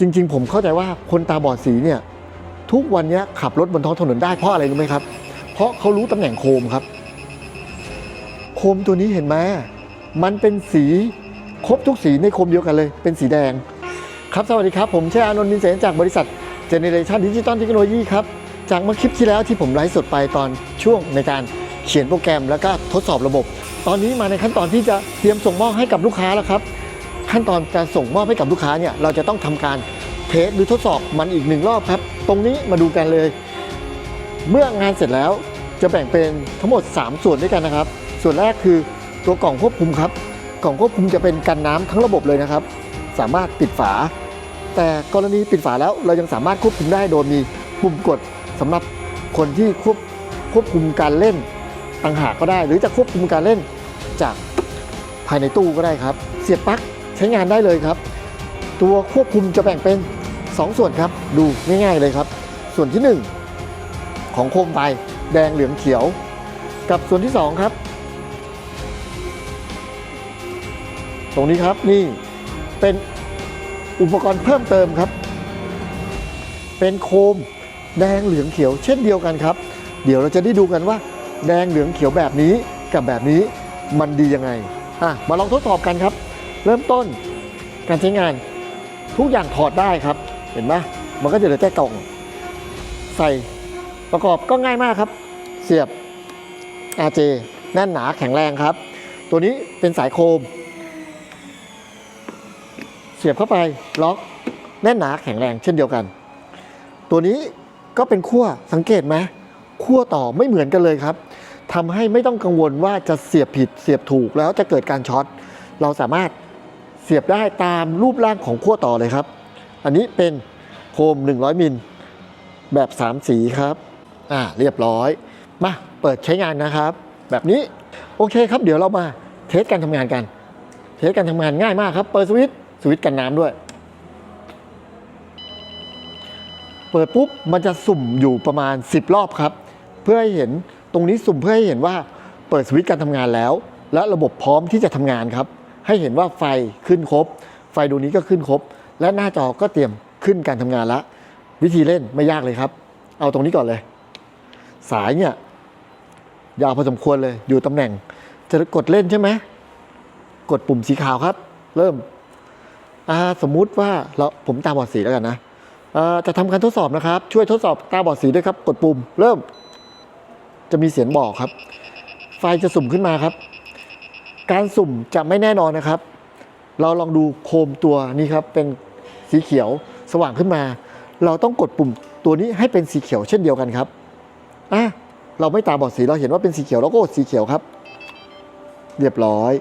จริง ๆ ผมเข้าใจว่าคนตาบอดสีเนี่ยทุกวันนี้ขับรถบนท้องถนนได้เพราะอะไรรู้ไหมครับ เพราะเขารู้ตำแหน่งโคมครับ โคมตัวนี้เห็นไหมมันเป็นสีครบทุกสีในโคมเดียวกันเลย เป็นสีแดง ครับสวัสดีครับ ผมชื่ออานนท์มินเสนจากบริษัท Generation Digital Technology ครับ จากเมื่อคลิปที่แล้วที่ผมไลฟ์สดไปตอนช่วงในการเขียนโปรแกรมแล้วก็ทดสอบระบบ ตอนนี้มาในขั้นตอนที่จะเตรียมส่งมอบให้กับลูกค้าแล้วครับ ขั้นตอนการส่งมอบให้กับลูกค้าเนี่ยเราจะต้องทำการเทสหรือทดสอบมันอีกหนึ่งรอบครับ ตรงนี้มาดูกันเลย เมื่องานเสร็จแล้วจะแบ่งเป็นทั้งหมด 3 ส่วนด้วยกันนะครับ ส่วนแรกคือตัวกล่องควบคุมครับ กล่องควบคุมจะเป็นกันน้ำทั้งระบบเลยนะครับ สามารถปิดฝา แต่กรณีปิดฝาแล้วเรายังสามารถควบคุมได้โดยมีปุ่มกดสำหรับคนที่ควบควบคุมการเล่นต่างหากก็ได้ หรือจะควบคุมการเล่นจากภายในตู้ก็ได้ครับ เสียบปลั๊ก ใช้งานได้เลยครับ ตัวควบคุมจะแบ่งเป็น 2 ส่วนครับ ดูง่ายๆเลยครับ ส่วนที่ 1 ของโคมไฟแดงเหลืองเขียว กับส่วนที่ 2 ครับ ตรงนี้ครับนี่เป็นอุปกรณ์เพิ่มเติมครับ เป็นโคมแดงเหลืองเขียว เช่นเดียวกันครับ เดี๋ยวเราจะได้ดูกันว่า แดงเหลืองเขียวแบบนี้กับแบบนี้มันดียังไงอะมาลองทดสอบกันครับ เริ่มต้นการใช้งานทุกอย่างถอดได้ครับ เห็นไหมมันก็จะเหลือแต่กล่อง ใส่ประกอบก็ง่ายมากครับ เสียบ RJ แน่นหนาแข็งแรงครับ ตัวนี้เป็นสายโคม เสียบเข้าไปล็อกแน่นหนาแข็งแรงเช่นเดียวกัน ตัวนี้ก็เป็นขั้วสังเกตไหมขั้วต่อไม่เหมือนกันเลยครับทำให้ไม่ต้องกังวลว่าจะเสียบผิดเสียบถูกแล้วจะเกิดการช็อตเราสามารถ เสียบได้ตามรูปร่างของขั้วต่อเลยครับ อันนี้เป็นโคม 100 มิลแบบ 3 สีครับ อ่าเรียบร้อย มาเปิดใช้งานนะครับ แบบนี้โอเคครับ เดี๋ยวเรามาเทสการทำงานกัน เทสการทำงานง่ายมากครับ เปิดสวิตช์สวิตช์กันน้ำด้วย เปิดปุ๊บมันจะสุ่มอยู่ประมาณ 10 รอบครับ เพื่อให้เห็นตรงนี้สุ่มเพื่อให้เห็นว่าเปิดสวิตช์การทำงานแล้ว และระบบพร้อมที่จะทำงานครับ ให้เห็นว่าไฟขึ้นครบ ไฟดวงนี้ก็ขึ้นครบ และหน้าจอก็เตรียมขึ้นการทำงานละ วิธีเล่นไม่ยากเลยครับ เอาตรงนี้ก่อนเลย สายเนี่ยยาวพอสมควรเลยอยู่ตำแหน่ง จะกดเล่นใช่ไหมกดปุ่มสีขาวครับ เริ่มสมมุติว่าเราผมตาบอดสีแล้วกันนะจะทำการทดสอบนะครับ ช่วยทดสอบตาบอดสีด้วยครับ กดปุ่ม เริ่ม จะมีเสียงบอกครับ ไฟจะสุ่มขึ้นมาครับ การสุ่มจะไม่แน่นอนนะครับ เราลองดูโคมตัวนี้ครับเป็นสีเขียวสว่างขึ้นมา เราต้องกดปุ่มตัวนี้ให้เป็นสีเขียวเช่นเดียวกันครับอะเราไม่ตาบอดสีเราเห็นว่าเป็นสีเขียวเราก็กดสีเขียวครับ เรียบร้อย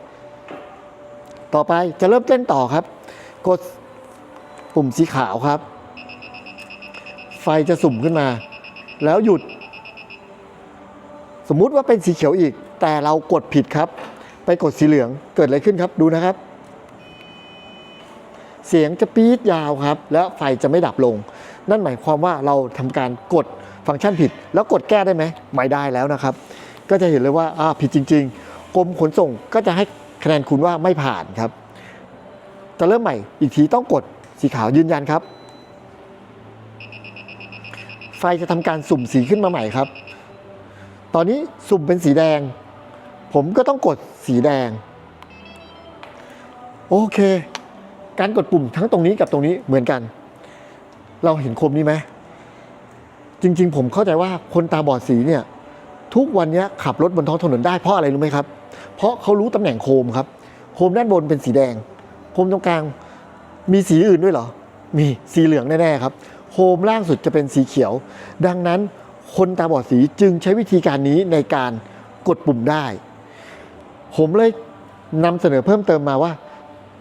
ต่อไปจะเริ่มเต้นต่อครับ กดปุ่มสีขาวครับ ไฟจะสุ่มขึ้นมา แล้วหยุด สมมุติว่าเป็นสีเขียวอีก แต่เรากดผิดครับ ไปกดสีเหลืองเกิดอะไรขึ้นครับ ดูนะครับ เสียงจะปี๊ดยาวครับ แล้วไฟจะไม่ดับลง นั่นหมายความว่าเราทำการกดฟังก์ชันผิด แล้วกดแก้ได้ไหมไม่ได้แล้วนะครับ ก็จะเห็นเลยว่าอ่าผิดจริง ๆกรมขนส่งก็จะให้คะแนนคุณว่าไม่ผ่านครับ จะเริ่มใหม่อีกทีต้องกดสีขาวยืนยันครับ ไฟจะทำการสุ่มสีขึ้นมาใหม่ครับ ตอนนี้สุ่มเป็นสีแดง ผมก็ต้องกดสีแดง โอเค การกดปุ่มทั้งตรงนี้กับตรงนี้เหมือนกัน เราเห็นโคมนี้ไหมจริง ๆ ผมเข้าใจว่าคนตาบอดสีเนี่ย ทุกวันนี้ขับรถบนท้องถนนได้เพราะอะไรรู้ไหมครับ เพราะเขารู้ตำแหน่งโคมครับ โคมด้านบนเป็นสีแดง โคมตรงกลางมีสีอื่นด้วยเหรอ มีสีเหลืองแน่ๆครับ โคมล่างสุดจะเป็นสีเขียว ดังนั้นคนตาบอดสีจึงใช้วิธีการนี้ในการกดปุ่มได้ ผมเลยนำเสนอเพิ่มเติมมาว่า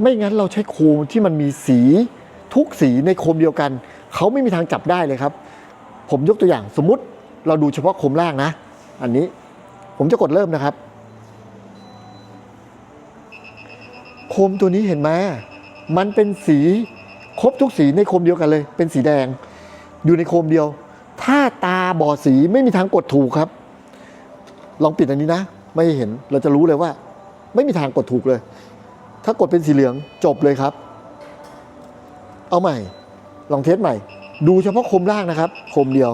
ไม่งั้นเราใช้โคมที่มันมีสีทุกสีในโคมเดียวกัน เขาไม่มีทางจับได้เลยครับ ผมยกตัวอย่างสมมุติเราดูเฉพาะโคมล่างนะ อันนี้ผมจะกดเริ่มนะครับ โคมตัวนี้เห็นไหมมันเป็นสีครบทุกสีในโคมเดียวกันเลย เป็นสีแดง อยู่ในโคมเดียว ถ้าตาบอดสีไม่มีทางกดถูกครับ ลองปิดอันนี้นะ ไม่เห็นเราจะรู้เลยว่า ไม่มีทางกดถูกเลย ถ้ากดเป็นสีเหลืองจบเลยครับ เอาใหม่ ลองเทสใหม่ ดูเฉพาะคมล่างนะครับ คมเดียว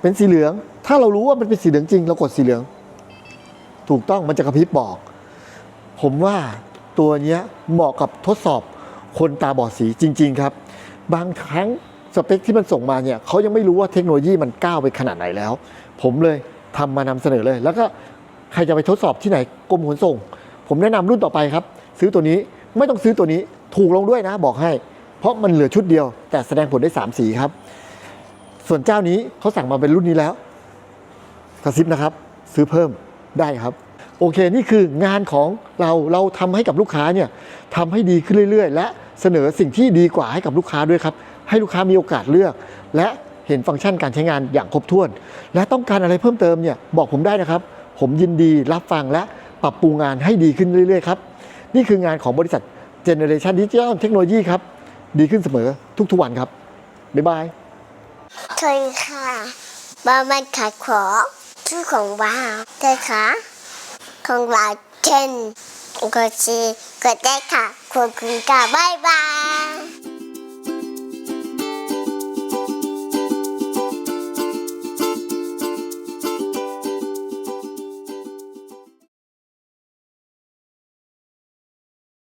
เป็นสีเหลือง ถ้าเรารู้ว่ามันเป็นสีเหลืองจริง เรากดสีเหลือง ถูกต้องมันจะกระพริบบอก ผมว่าตัวเนี้ยเหมาะกับทดสอบคนตาบอดสีจริง ๆ ครับ บางครั้งสเปคที่มันส่งมาเนี่ยเขายังไม่รู้ว่าเทคโนโลยีมันก้าวไปขนาดไหนแล้ว ผมเลย ทำมานำเสนอเลย แล้วก็ใครจะไปทดสอบที่ไหนกรมขนส่ง ผมแนะนำรุ่นต่อไปครับ ซื้อตัวนี้ไม่ต้องซื้อตัวนี้ถูกลงด้วยนะบอกให้ เพราะมันเหลือชุดเดียว แต่แสดงผลได้ 3 สีครับ ส่วนเจ้านี้เขาสั่งมาเป็นรุ่นนี้แล้วกระซิบนะครับ ซื้อเพิ่มได้ครับ โอเคนี่คืองานของเราเราทำให้กับลูกค้าเนี่ยทำให้ดีขึ้นเรื่อย ๆ และเสนอสิ่งที่ดีกว่าให้กับลูกค้าด้วยครับ ให้ลูกค้ามีโอกาสเลือก และ เห็นฟังก์ชันการใช้งานอย่างครบถ้วน และต้องการอะไรเพิ่มเติมเนี่ยบอกผมได้นะครับ ผมยินดีรับฟังและปรับปรุงงานให้ดีขึ้นเรื่อยๆครับ นี่คืองานของบริษัท Generation Digital Technology ครับ ดีขึ้นเสมอทุกๆวันครับ บ๊ายบายสวัสดีค่ะบ้านมันขายของชื่อของบ้านเจ้ค่ะ ของเราเช่นก็ชีก็ได้ค่ะขอบคุณค่ะบ๊ายบาย